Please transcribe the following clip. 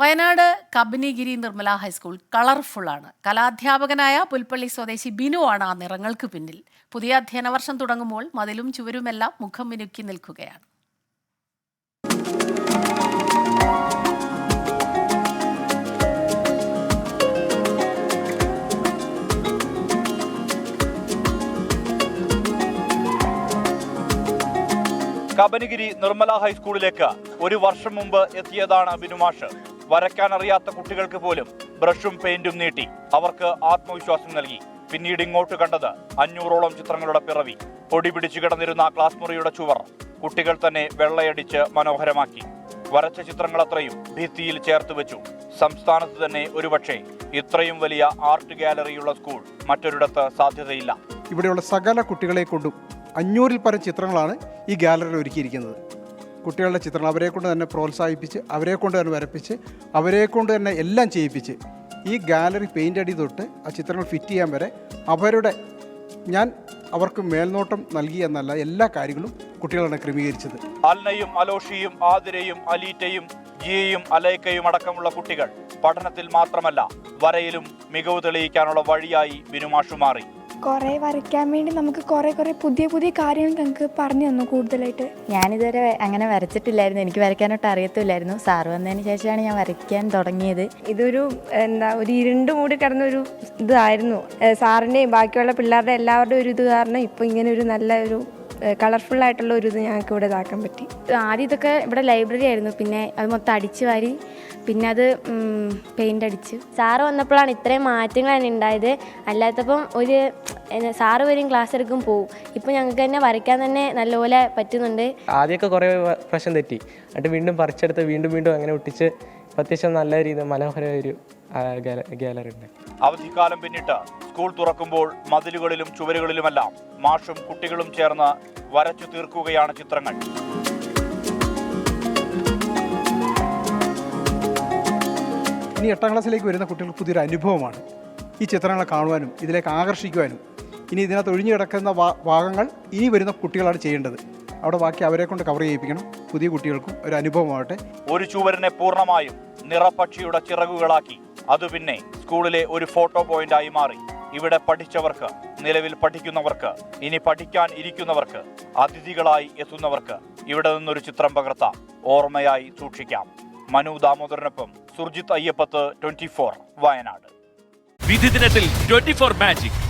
Wayanad Kabanigiri Nirmala high school കളർഫുള്ളാണ് കലാധ്യാപകനായ പുൽപ്പള്ളി സ്വദേശി ബിനു ആണ് ആ നിറങ്ങൾക്ക് പിന്നിൽ. പുതിയ അധ്യയന വർഷം തുടങ്ങുമ്പോൾ മതിലും ചുവരുമെല്ലാം മുഖം മിനുക്കി നിൽക്കുകയാണ്. കബനിഗിരി നിർമ്മല ഹൈസ്കൂളിലേക്ക് ഒരു വർഷം മുമ്പ് എത്തിയതാണ് ബിനുമാഷ് വരയ്ക്കാൻ അറിയാത്ത കുട്ടികൾക്ക് പോലും ബ്രഷും പെയിന്റും നീട്ടി അവർക്ക് ആത്മവിശ്വാസം നൽകി. പിന്നീട് ഇങ്ങോട്ട് കണ്ടത് അഞ്ഞൂറോളം ചിത്രങ്ങളുടെ പിറവി. പൊടി പിടിച്ചു കിടന്നിരുന്ന ക്ലാസ് മുറിയുടെ ചുവർ കുട്ടികൾ തന്നെ വെള്ളയടിച്ച് മനോഹരമാക്കി. വരച്ച ചിത്രങ്ങളത്രയും ഭിത്തിയിൽ ചേർത്ത് വെച്ചു. സംസ്ഥാനത്ത് തന്നെ ഒരുപക്ഷെ ഇത്രയും വലിയ ആർട്ട് ഗാലറിയുള്ള സ്കൂൾ മറ്റൊരിടത്ത് സാധ്യതയില്ല. ഇവിടെയുള്ള സകല കുട്ടികളെ കൊണ്ടും അഞ്ഞൂറിൽ പരം ചിത്രങ്ങളാണ് ഈ ഗാലറിയിൽ ഒരുക്കിയിരിക്കുന്നത്. കുട്ടികളുടെ ചിത്രങ്ങൾ അവരെ കൊണ്ട് തന്നെ പ്രോത്സാഹിപ്പിച്ച് അവരെ കൊണ്ട് തന്നെ വരപ്പിച്ച് അവരെ കൊണ്ട് തന്നെ എല്ലാം ചെയ്യിപ്പിച്ച് ഈ ഗാലറി പെയിന്റ് അടി തൊട്ട് ആ ചിത്രങ്ങൾ ഫിറ്റ് ചെയ്യാൻ വരെ അവരുടെ ഞാൻ അവർക്ക് മേൽനോട്ടം നൽകി എന്നല്ല എല്ലാ കാര്യങ്ങളും കുട്ടികളാണ് ക്രമീകരിച്ചത്. അൽനയും അലോഷിയും ആതിരയും അലീറ്റയും ജിയയും അലൈക്കയും അടക്കമുള്ള കുട്ടികൾ പഠനത്തിൽ മാത്രമല്ല വരയിലും മികവ് തെളിയിക്കാനുള്ള വഴിയായി ബിനുമാഷു മാറി കുറേ വരയ്ക്കാൻ വേണ്ടി നമുക്ക് കുറേ കുറേ പുതിയ പുതിയ കാര്യങ്ങൾ ഞങ്ങൾക്ക് പറഞ്ഞു തന്നു കൂടുതലായിട്ട്. ഞാനിതുവരെ അങ്ങനെ വരച്ചിട്ടില്ലായിരുന്നു. എനിക്ക് വരയ്ക്കാനായിട്ട് അറിയത്തില്ലായിരുന്നു സാറ് വന്നതിന് ശേഷമാണ് ഞാൻ വരയ്ക്കാൻ തുടങ്ങിയത്. ഇതൊരു എന്താ ഒരു ഇരുണ്ട് മൂടി കിടന്നൊരു ഇതായിരുന്നു. സാറിന്റെയും ബാക്കിയുള്ള പിള്ളേരുടെ എല്ലാവരുടെയും ഒരു ഇത് കാരണം ഇപ്പോൾ ഇങ്ങനെ ഒരു നല്ല ഒരു കളർഫുൾ ആയിട്ടുള്ള ഒരു ഇത് ഞങ്ങൾക്ക് ഇവിടെ ഇതാക്കാൻ പറ്റി. ആദ്യം ഇതൊക്കെ ഇവിടെ ലൈബ്രറി ആയിരുന്നു. പിന്നെ അത് മൊത്തം അടിച്ചു വാരി പിന്നെ അത് പെയിന്റ് അടിച്ച്. സാറ് വന്നപ്പോഴാണ് ഇത്രയും മാറ്റങ്ങളാണ് ഉണ്ടായത്. അല്ലാത്തപ്പം ഒരു എന്നാ, സാറ് വരും ക്ലാസ് എടുക്കും പോവും. ഇപ്പം ഞങ്ങൾക്ക് തന്നെ വരയ്ക്കാൻ തന്നെ നല്ലപോലെ പറ്റുന്നുണ്ട്. ആദ്യമൊക്കെ കുറേ പ്രശ്നം തെറ്റി. എന്നിട്ട് വീണ്ടും പറിച്ചെടുത്ത് വീണ്ടും വീണ്ടും അങ്ങനെ ഒട്ടിച്ച് അത്യാവശ്യം നല്ല രീതിയിൽ മനോഹരമായ ഒരു ഗാലറി ഉണ്ട്. അവധിക്കാലം പിന്നിട്ട് സ്കൂൾ തുറക്കുമ്പോൾ മതിലുകളിലും ചുവരുകളിലുമെല്ലാം മാഷും കുട്ടികളും ചേർന്ന് വരച്ചു തീർക്കുകയാണ് ചിത്രങ്ങൾ. ഇനി എട്ടാം ക്ലാസ്സിലേക്ക് വരുന്ന കുട്ടികൾക്ക് പുതിയൊരു അനുഭവമാണ്. ഈ ചിത്രങ്ങളെ കാണുവാനും ഇതിലേക്ക് ആകർഷിക്കുവാനും ഇനി ഇതിനകത്ത് ഒഴിഞ്ഞു കിടക്കുന്ന ഭാഗങ്ങൾ ഇനി വരുന്ന കുട്ടികളാണ് ചെയ്യേണ്ടത്. അവിടെ ബാക്കി അവരെ കൊണ്ട് കവർ ചെയ്യിപ്പിക്കണം. പുതിയ കുട്ടികൾക്കും ഒരു അനുഭവമാവട്ടെ. ഒരു ചുവരിനെ പൂർണമായും നിറപ്പക്ഷിയുടെ ചിറകുകളാക്കി. അത് പിന്നെ സ്കൂളിലെ ഒരു ഫോട്ടോ പോയിന്റായി മാറി. ഇവിടെ പഠിച്ചവർക്ക് നിലവിൽ പഠിക്കുന്നവർക്ക് ഇനി പഠിക്കാൻ ഇരിക്കുന്നവർക്ക് അതിഥികളായി എത്തുന്നവർക്ക് ഇവിടെ നിന്നൊരു ചിത്രം പകർത്താം. ഓർമ്മയായി സൂക്ഷിക്കാം. മനു ദാമോദരനൊപ്പം സുർജിത് അയ്യപ്പത്ത് ട്വന്റി ഫോർ വയനാട്. വിധി ദിനത്തിൽ ട്വന്റി ഫോർ മാജിക്